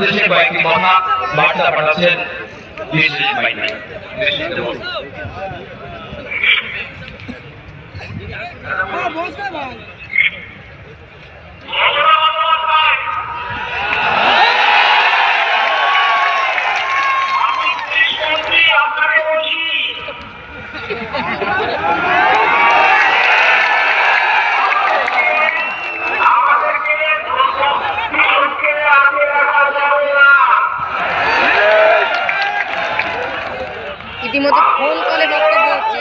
উদ্দেশ্যে কয়েকটি কথা বার্তা পাঠাচ্ছেন হ্যাঁ, ভাই। রীতিমতো ফোন কলে বক্তব্য হচ্ছে।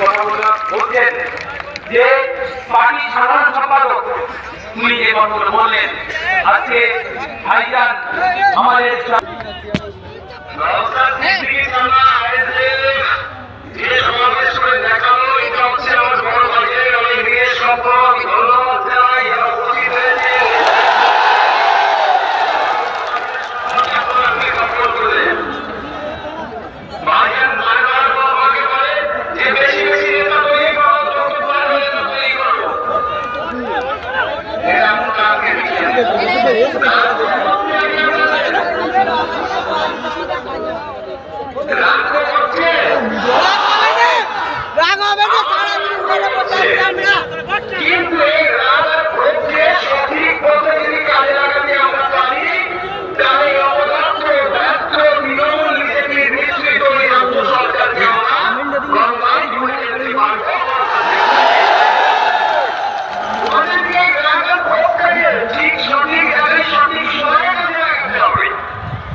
কথাগুলো বলছেন যে পার্টি সাধারণ সম্পাদক উনি যে কথাগুলো বললেন আজকে ভাইজান আমাদের কিন্তু